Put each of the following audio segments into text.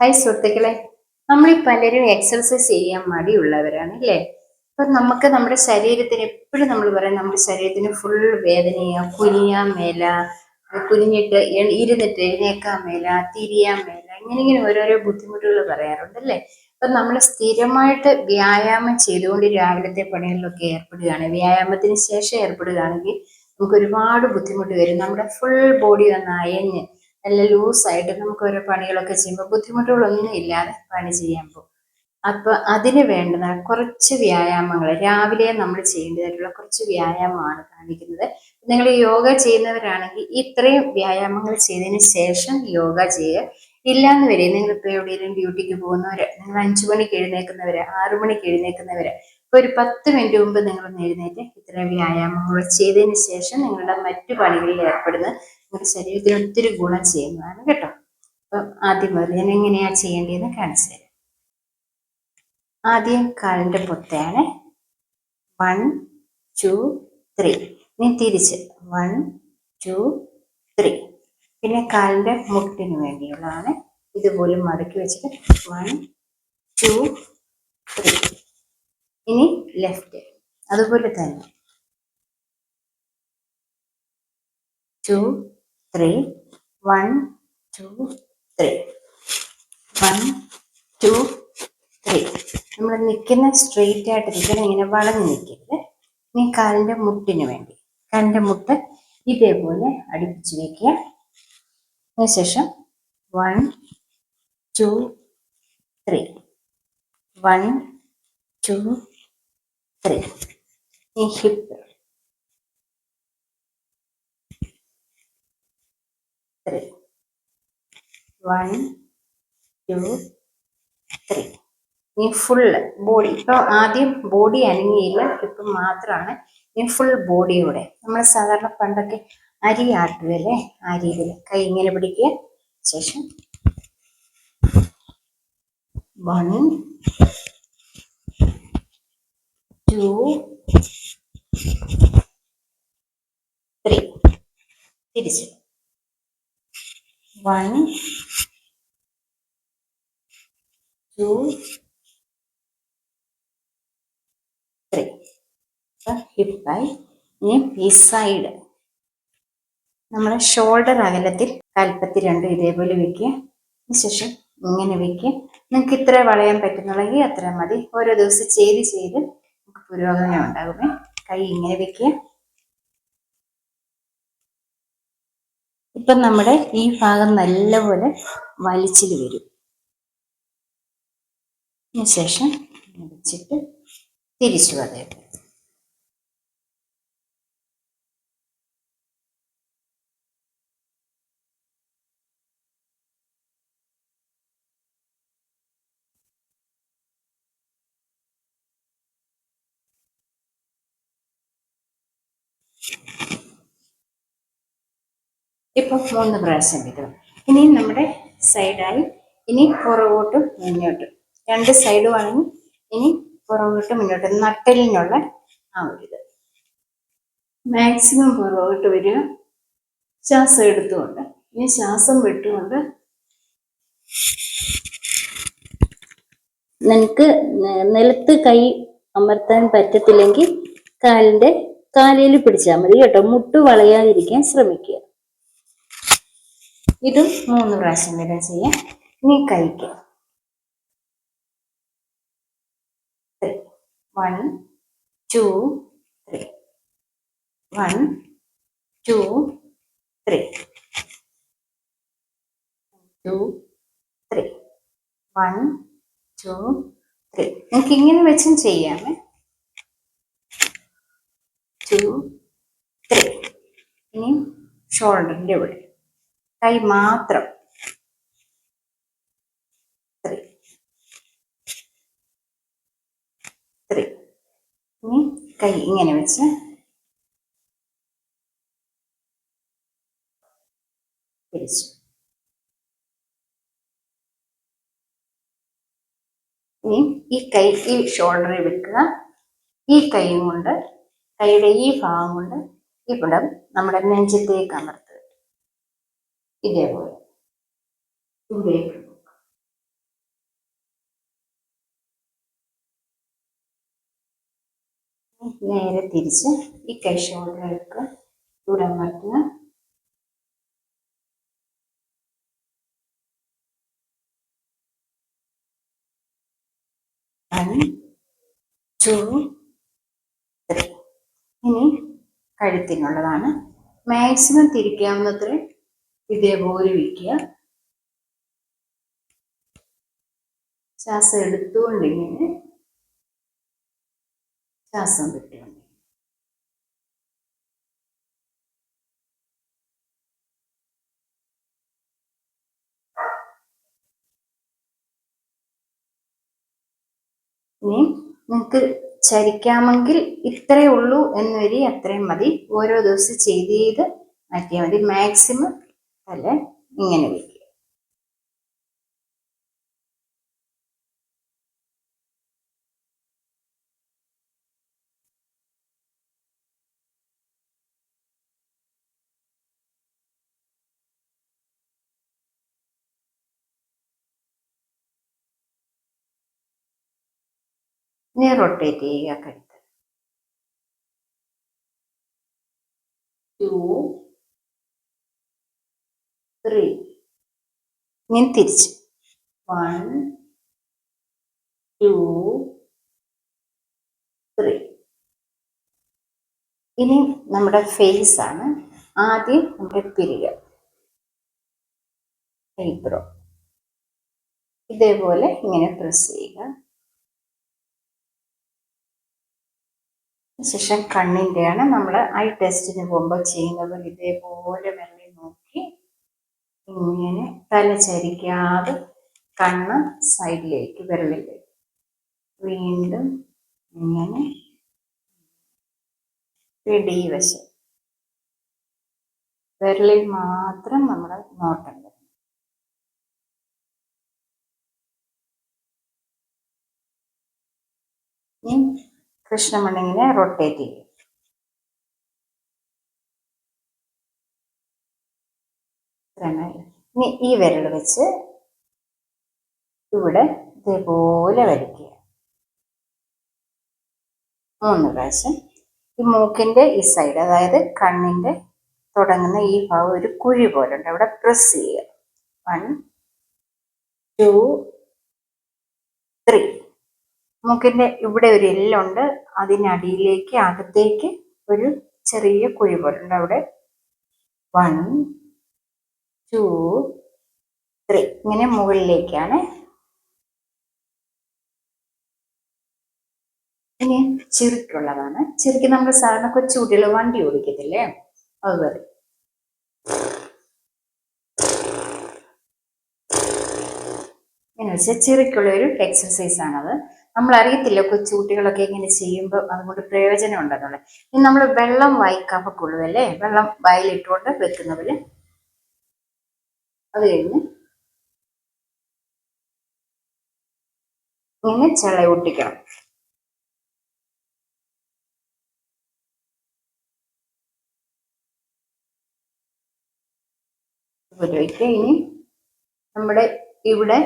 Hi സുഹൃത്തുക്കളെ. നമ്മൾ പലരും എക്സർസൈസ് ചെയ്യാൻ മടിയുള്ളവരാണ് അല്ലേ? അപ്പൊ നമുക്ക് നമ്മുടെ ശരീരത്തിന് എപ്പോഴും നമ്മൾ പറയും നമ്മുടെ ശരീരത്തിന് ഫുൾ വേദനയാ കുനിയാൻ മേല കുനിഞ്ഞിട്ട് ഇരുന്നിട്ട് എഴുന്നേക്കാൻ മേല തിരിയാൻ മേല ഇങ്ങനെ ഇങ്ങനെ ഓരോരോ ബുദ്ധിമുട്ടുകൾ പറയാറുണ്ട് അല്ലേ? അപ്പൊ നമ്മൾ സ്ഥിരമായിട്ട് വ്യായാമം ചെയ്തുകൊണ്ട് രാവിലത്തെ പണികളിലൊക്കെ ഏർപ്പെടുകയാണ്. വ്യായാമത്തിന് ശേഷം ഏർപ്പെടുകയാണെങ്കിൽ നമുക്ക് ഒരുപാട് ബുദ്ധിമുട്ട് വരും. നമ്മുടെ ഫുൾ ബോഡി ഒന്ന് അയഞ്ഞ് നല്ല ലൂസായിട്ട് നമുക്ക് ഓരോ പണികളൊക്കെ ചെയ്യുമ്പോൾ ബുദ്ധിമുട്ടുകളൊന്നും ഇല്ലാതെ പണി ചെയ്യാൻ പോകും. അപ്പൊ അതിന് വേണ്ടുന്ന കുറച്ച് വ്യായാമങ്ങൾ രാവിലെ നമ്മൾ ചെയ്യേണ്ടതായിട്ടുള്ള കുറച്ച് വ്യായാമമാണ് കാണിക്കുന്നത്. നിങ്ങൾ യോഗ ചെയ്യുന്നവരാണെങ്കിൽ ഇത്രയും വ്യായാമങ്ങൾ ചെയ്തതിന് ശേഷം യോഗ ചെയ്യുക. ഇല്ലാന്ന് വരെ നിങ്ങൾ ഇപ്പോൾ എവിടെയെങ്കിലും ഡ്യൂട്ടിക്ക് പോകുന്നവര് നിങ്ങൾ അഞ്ചു മണിക്ക് എഴുന്നേൽക്കുന്നവര് ആറു മണിക്ക് എഴുന്നേൽക്കുന്നവര് ഇപ്പൊ ഒരു പത്ത് മിനിറ്റ് മുമ്പ് നിങ്ങൾ എഴുന്നേറ്റ് ഇത്രയും വ്യായാമങ്ങൾ ചെയ്തതിന് ശേഷം നിങ്ങളുടെ മറ്റു പണികളിൽ ഏർപ്പെടുന്നത് നിങ്ങളുടെ ശരീരത്തിന് ഒത്തിരി ഗുണം ചെയ്യുന്നതാണ് കേട്ടോ. അപ്പം ആദ്യം മുതൽ ഞാൻ എങ്ങനെയാ ചെയ്യേണ്ടതെന്ന് കാണിച്ചു തരാം. ആദ്യം കാലിന്റെ പൊത്തയാണ്. വൺ ടു ത്രീ ഇനി തിരിച്ച് വൺ ടു ത്രീ പിന്നെ കാലിന്റെ മുട്ടിന് വേണ്ടിയുള്ളതാണ്. ഇതുപോലെ മടക്കി വെച്ചിട്ട് വൺ ടു ത്രീ ഇനി ലെഫ്റ്റ് അതുപോലെ തന്നെ two three one two three one two three നമ്മൾ നിൽക്കുന്ന സ്ട്രെയിറ്റ് ആയിട്ട് നിൽക്കണം ഇങ്ങനെ വളഞ്ഞ് നിൽക്കരുത്. ഇനി കാലിന്റെ മുട്ടിന് വേണ്ടി. കാലിന്റെ മുട്ട് ഇതേപോലെ അടുപ്പിച്ച് വെക്കുക. അതിനുശേഷം one two three one two three ഈ hip three one two three ഇനി ഫുള്ള് ബോഡി ഇപ്പോൾ ആദ്യം ബോഡി അനങ്ങിയില്ല. ഇപ്പം മാത്രമാണ് ഇനി ഫുൾ ബോഡിയോടെ നമ്മൾ സാധാരണ പണ്ടൊക്കെ അരി ആട്ടുകയല്ലേ ആ രീതിയിൽ കൈ ഇങ്ങനെ പിടിക്കുക. ശേഷം വൺ ടു ത്രീ തിരിച്ച്. വൺ ടു ത്രീ ഹിപ്പായി ഇനി ഈ സൈഡ് നമ്മൾ ഷോൾഡർ അകലത്തിൽ കൽപ്പത്തി രണ്ടും ഇതേപോലെ വെക്കുക. അതിനുശേഷം ഇങ്ങനെ വെക്കുക. നിങ്ങൾക്ക് ഇത്ര വളയാൻ പറ്റുന്നുണ്ടെങ്കിൽ അത്ര മതി. ഓരോ ദിവസം ചെയ്ത് ചെയ്ത് നമുക്ക് പുരോഗമനം ഉണ്ടാകുമേ കൈ ഇങ്ങനെ വെക്കുക. ഇപ്പം നമ്മുടെ ഈ ഭാഗം നല്ലപോലെ വലിച്ചിൽ വരും. അതിനുശേഷം വലിച്ചിട്ട് തിരിച്ചു അതേപോലെ ഇപ്പൊ മൂന്ന് പ്രാവശ്യം വരും ഇനി നമ്മുടെ സൈഡായി ഇനി പുറകോട്ടും മുന്നോട്ടും. രണ്ട് സൈഡും ആണെങ്കിൽ ഇനി പുറകോട്ടും മുന്നോട്ടും. നട്ടലിനുള്ള ആ ഒരു ഇത്. മാക്സിമം പുറകോട്ട് വരിക. ശ്വാസം എടുത്തുകൊണ്ട്. ഇനി ശ്വാസം വിട്ടുകൊണ്ട് നിനക്ക് നിലത്ത് കൈ അമർത്താൻ പറ്റത്തില്ലെങ്കിൽ കാലിന്റെ കാലിൽ പിടിച്ചാൽ മതി കേട്ടോ. മുട്ട് വളയാതിരിക്കാൻ ശ്രമിക്കുക. ഇതും മൂന്ന് പ്രാവശ്യം വരെ ചെയ്യാം. ഇനി കൈക്ക് one two three one two three two three one two three നിങ്ങൾക്ക് ഇങ്ങനെ വെച്ചും ചെയ്യാമേ. ടു ത്രീ ഇനി ഷോൾഡറിന്റെ ഇവിടെ കൈ മാത്രം. കൈ ഇങ്ങനെ വെച്ച്. തിരിച്ചു ഇനി ഈ കൈ ഈ ഷോൾഡറിൽ വെക്കുക. ഈ കൈയും കൊണ്ട് കൈയുടെ ഈ ഭാഗം കൊണ്ട് ഇവിടെ നമ്മുടെ നെഞ്ചത്തേക്ക് അമർത്തുക. ഇതേപോലെ ഇവിടേക്ക് നേരെ തിരിച്ച് ഈ കൈ ഷോൾഡറുകൾക്ക് ഇവിടെ മാറ്റുക ടു ഇനി കഴുത്തിനുള്ളതാണ്. മാക്സിമം തിരിക്കാവുന്നത്രയും ഇതേപോലെ വയ്ക്കുക ശ്വാസം എടുത്തുകൊണ്ടിങ്ങനെ ശ്വാസം വിട്ടുകൊണ്ട് ഇനി നിങ്ങൾക്ക് ചരിക്കാമെങ്കിൽ ഇത്രയേ ഉള്ളൂ എന്ന് വരി അത്രയും മതി. ഓരോ ദിവസം ചെയ്ത് ചെയ്ത് മാറ്റിയാൽ മതി. മാക്സിമം അല്ല? ഇങ്ങനെ വയ്ക്കുക ഇനി റൊട്ടേറ്റ് ചെയ്യുക കഴുത്ത്. ടു ത്രീ ഇനി തിരിച്ച്. വൺ ടു ത്രീ ഇനി നമ്മുടെ ഫേസ് ആണ്. ആദ്യം നമ്മുടെ പിരിക. ഐബ്രോ ഇതേപോലെ ഇങ്ങനെ പ്രസ് ചെയ്യുക. ശേഷം കണ്ണിന്റെയാണ് നമ്മൾ ഐ ടെസ്റ്റിന് പോകുമ്പോൾ ചെയ്യുന്നത്. ഇതേപോലെ വെള്ളി ഇങ്ങനെ തല ചരിക്കാതെ കണ്ണ് സൈഡിലേക്ക് വിരലിലേക്ക് വീണ്ടും ഇങ്ങനെ പിടി വശം. വിരലിൽ മാത്രം നമ്മൾ നോട്ടം വരും. ഇനി കൃഷ്ണമണിങ്ങനെ റൊട്ടേറ്റ് ചെയ്യും. ഇനി ഈ വിരൽ വെച്ച് ഇവിടെ ഇതേപോലെ വരയ്ക്കുക. മൂന്ന് പ്രാവശ്യം ഈ മൂക്കിന്റെ ഈ സൈഡ് അതായത് കണ്ണിന്റെ തുടങ്ങുന്ന ഈ ഭാഗം ഒരു കുഴി പോലെ ഉണ്ട്. അവിടെ പ്രസ് ചെയ്യുക. വൺ ടു ത്രീ മൂക്കിന്റെ ഇവിടെ ഒരു എല്ലുണ്ട് അതിനടിയിലേക്ക് അകത്തേക്ക് ഒരു ചെറിയ കുഴി പോലെ ഉണ്ട്. അവിടെ വൺ ടു ത്രീ ഇങ്ങനെ മുകളിലേക്കാണ്. ഇനി ചുരുക്കുള്ളതാണ്. ചുരുക്കി നമ്മൾ സാധാരണ കൊച്ചു കുട്ടികൾ വണ്ടി ഓടിക്കത്തില്ലേ? അതുപോലെ ഇങ്ങനെ വെച്ചാൽ ചെറുക്കുള്ള ഒരു എക്സസൈസ് ആണത്. നമ്മൾ അറിയത്തില്ല കൊച്ചു കുട്ടികളൊക്കെ ഇങ്ങനെ ചെയ്യുമ്പോൾ അതുകൊണ്ട് പ്രയോജനം ഉണ്ടെന്നുള്ളത്. ഇനി നമ്മൾ വെള്ളം വായിക്കാപ്പൊക്കുള്ളൂ അല്ലേ വെള്ളം വായിലിട്ടുകൊണ്ട് വെക്കുന്നവര് അത് കഴിഞ്ഞ് ഇങ്ങനെ ചെള ഒട്ടിക്കണം ഉപയോഗിക്കുക ഇനി നമ്മുടെ ഇവിടെ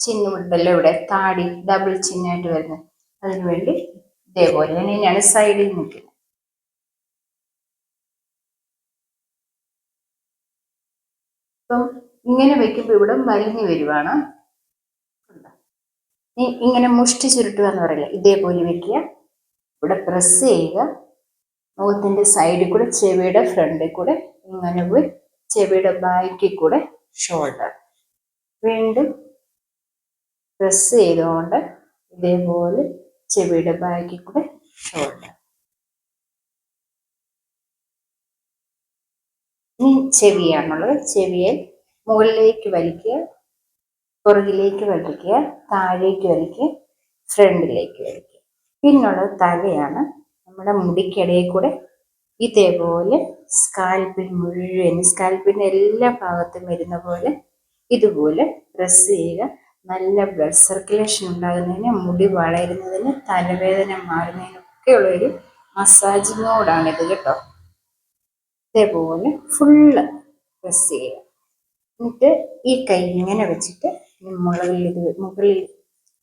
ചിഹ്നമുണ്ടല്ലോ ഇവിടെ താടി ഡബിൾ ചിഹ്നമായിട്ട് വരുന്നത്. അതിനു വേണ്ടി ഇതേപോലെ ഞാൻ ഇനിയാണ് സൈഡിൽ നിൽക്കുന്നത്. ഇപ്പം ഇങ്ങനെ വെക്കുമ്പോൾ ഇവിടെ വലിഞ്ഞു വരുവാണ്. ഇങ്ങനെ മുഷ്ടി ചുരുട്ടുക എന്ന് പറയില്ല? ഇതേപോലെ വെക്കുക. ഇവിടെ പ്രസ് ചെയ്യുക. മുഖത്തിന്റെ സൈഡിൽ കൂടെ ചെവിയുടെ ഫ്രണ്ടിൽ കൂടെ ഇങ്ങനെ പോയി ചെവിയുടെ ബാക്കിൽ കൂടെ ഷോൾഡർ വീണ്ടും പ്രസ് ചെയ്തുകൊണ്ട് ഇതേപോലെ ചെവിയുടെ ബാക്കിൽ കൂടെ ഷോൾഡർ ഇനി ചെവിയാണുള്ളത്. ചെവിയെ മുകളിലേക്ക് വലിക്കുക പുറകിലേക്ക് വലിക്കുക താഴേക്ക് വലിക്കുക ഫ്രണ്ടിലേക്ക് വലിക്കുക പിന്നുള്ളത് തലയാണ് നമ്മുടെ മുടിക്കിടയിൽ കൂടെ ഇതേപോലെ സ്കാൽപ്പിൽ മുഴുവൻ സ്കാൽപ്പിന്റെ എല്ലാ ഭാഗത്തും വരുന്ന പോലെ ഇതുപോലെ പ്രസ് ചെയ്യുക. നല്ല ബ്ലഡ് സർക്കുലേഷൻ ഉണ്ടാകുന്നതിന് മുടി വളരുന്നതിന് തലവേദന മാറുന്നതിനൊക്കെയുള്ള ഒരു മസാജിങ്ങോടാണിത് കേട്ടോ. ഇതേപോലെ ഫുള്ള് പ്രസ് ചെയ്യുക. എന്നിട്ട് ഈ കൈ ഇങ്ങനെ വെച്ചിട്ട് മുകളിൽ ഇത് മുകളിൽ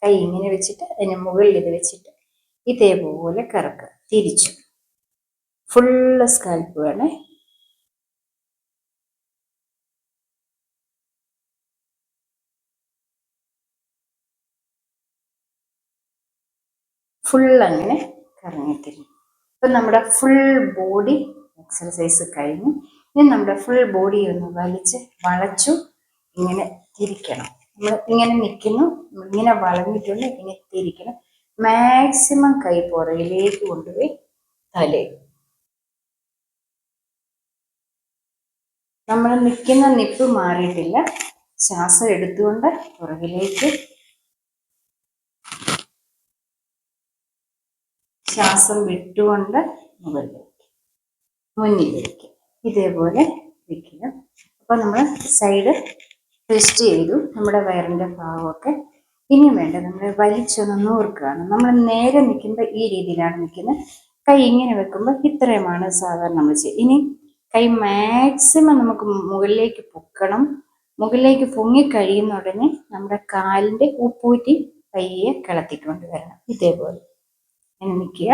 കൈ ഇങ്ങനെ വെച്ചിട്ട് അതിന് മുകളിൽ ഇത് വെച്ചിട്ട് ഇതേപോലെ കറക്കുക. തിരിച്ചു. ഫുള്ള് സ്കാൽപ്പ് വേണേ. ഫുൾ അങ്ങനെ കറങ്ങിത്തിരിഞ്ഞു അപ്പം നമ്മുടെ ഫുൾ ബോഡി എക്സർസൈസ് കഴിഞ്ഞു. ഇനി നമ്മുടെ ഫുൾ ബോഡി ഒന്ന് വലിച്ച് വളച്ചു ഇങ്ങനെ തിരിക്കണം. നമ്മൾ ഇങ്ങനെ നിൽക്കുന്നു ഇങ്ങനെ വളഞ്ഞിട്ടുണ്ട് ഇങ്ങനെ തിരിക്കണം. മാക്സിമം കൈ പുറയിലേക്ക് കൊണ്ടുപോയി തലേ നമ്മൾ നിൽക്കുന്ന നിപ്പ് മാറിയിട്ടില്ല. ശ്വാസം എടുത്തുകൊണ്ട് പുറകിലേക്ക് ശ്വാസം വിട്ടുകൊണ്ട് മുകളിലേക്ക് മുന്നിലേക്ക്. ഇതേപോലെ വയ്ക്കുക അപ്പോൾ നമ്മൾ സൈഡ് ട്വിസ്റ്റ് ചെയ്തു നമ്മുടെ വയറിന്റെ ഭാഗമൊക്കെ. ഇനി വേണ്ട നമ്മൾ വലിച്ചൊന്ന് നൂർക്കുകയാണ് നമ്മൾ നേരെ നിൽക്കുമ്പോൾ ഈ രീതിയിലാണ് നിൽക്കുന്നത് കൈ ഇങ്ങനെ വെക്കുമ്പോൾ ഇത്രയുമാണ് സാധാരണ നമ്മൾ ചെയ്യുക. ഇനി കൈ മാക്സിമം നമുക്ക് മുകളിലേക്ക് പൊക്കണം. മുകളിലേക്ക് പൊങ്ങി കഴിയുന്ന ഉടനെ നമ്മുടെ കാലിന്റെ ഉപ്പൂറ്റി പയ്യെ കിളത്തിക്കൊണ്ട് വരണം. ഇതേപോലെ. ഇങ്ങനെ നിൽക്കുക.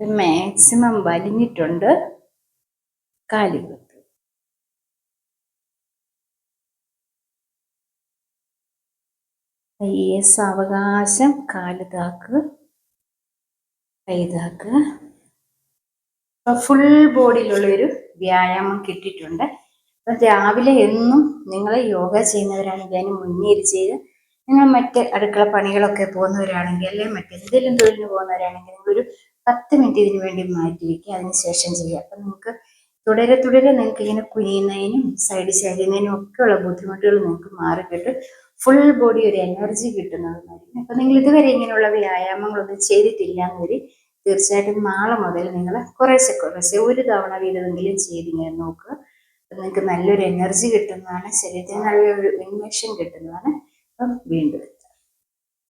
മാക്സിമം വലിഞ്ഞിട്ടുണ്ട്. കാലുകൾക്ക് പയ്യെ അവകാശം കാൽ താക്ക് കൈതാക്ക് ഇപ്പൊ ഫുൾ ബോഡിയിലുള്ളൊരു വ്യായാമം കിട്ടിയിട്ടുണ്ട്. അപ്പൊ രാവിലെ എന്നും നിങ്ങൾ യോഗ ചെയ്യുന്നവരാണെങ്കിൽ അതിന് മുന്നേ ചെയ്ത് നിങ്ങൾ മറ്റ് അടുക്കള പണികളൊക്കെ പോകുന്നവരാണെങ്കിൽ അല്ലെങ്കിൽ മറ്റെന്തെങ്കിലും തൊഴിലിന് പോകുന്നവരാണെങ്കിൽ നിങ്ങളൊരു പത്ത് മിനിറ്റ് ഇതിനു വേണ്ടി മാറ്റി വയ്ക്കുക അതിനുശേഷം ചെയ്യുക. അപ്പം നിങ്ങൾക്ക് തുടരെ തുടരെ നിങ്ങൾക്ക് ഇങ്ങനെ കുനിയുന്നതിനും സൈഡ് ചരിയുന്നതിനും ഒക്കെയുള്ള ബുദ്ധിമുട്ടുകൾ നിങ്ങൾക്ക് മാറി കിട്ടും. ഫുൾ ബോഡി ഒരു എനർജി കിട്ടുന്നതുമായിരിക്കും അപ്പം നിങ്ങൾ ഇതുവരെ ഇങ്ങനെയുള്ള വ്യായാമങ്ങളൊന്നും ചെയ്തിട്ടില്ല എന്നൊരു തീർച്ചയായിട്ടും നാളെ മുതൽ നിങ്ങൾ കുറേശ്ശെ കുറേശ്ശെ ഒരു തവണ വീതമെങ്കിലും ചെയ്തിങ്ങനെ നോക്കുക. നിങ്ങൾക്ക് നല്ലൊരു എനർജി കിട്ടുന്നതാണ്. ശരീരത്തിന് നല്ലൊരു ഉന്മേഷം കിട്ടുന്നതാണ്. അപ്പം വീണ്ടും